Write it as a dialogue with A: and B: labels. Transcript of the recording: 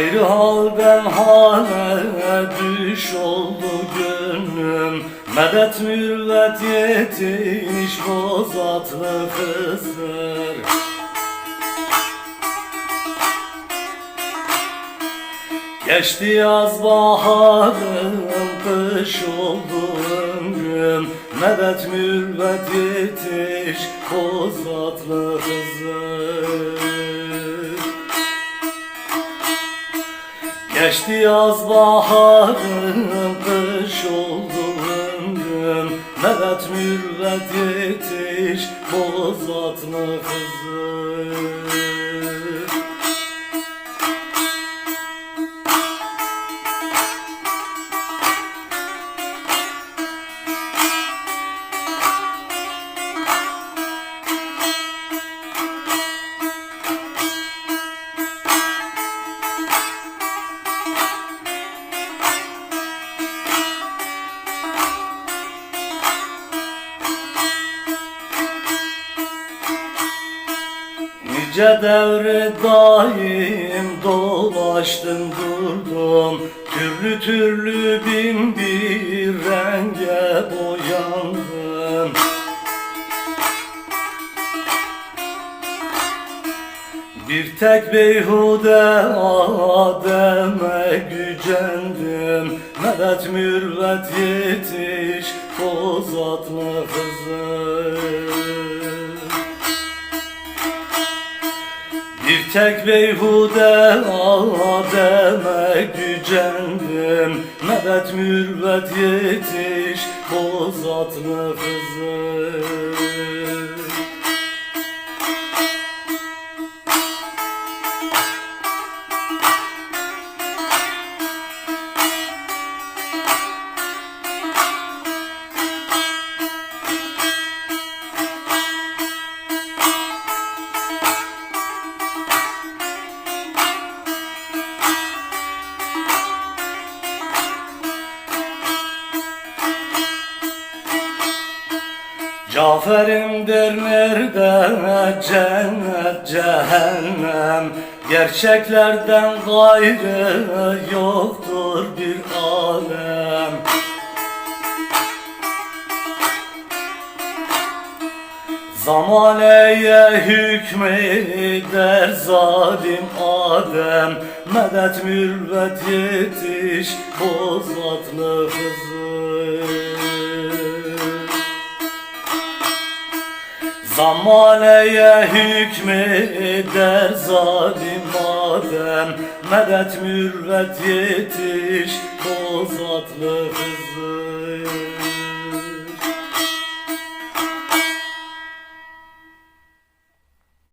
A: Ayrı halden hale düş oldu gönlüm. Medet mürvet yetiş bozatlı kızlar. Geçti yaz baharım kış oldu ömrüm. Medet mürvet yetiş kızlar Geçti yaz baharım kış oldu ömrüm Medet mürvet yetiş bozatlı kızım Nice devre daim dolaştım durdum. Türlü türlü bin bir renge boyandım. Bir tek beyhude ademe gücendim. Medet mürvet yetiş kozatlı kızım tek beyhude ademe gücendim. Medet mürvet yetiş bozatlı kızım Cafer'im der nerede cennet cehennem. Gerçeklerden gayrı yoktur bir alem. Zamaneye hükmeder zalim Adem. Medet mürvet yetiş bozatlı kızım Zamaneye hükmeder zalim Adem Medet mürvet yetiş bozatlı kızım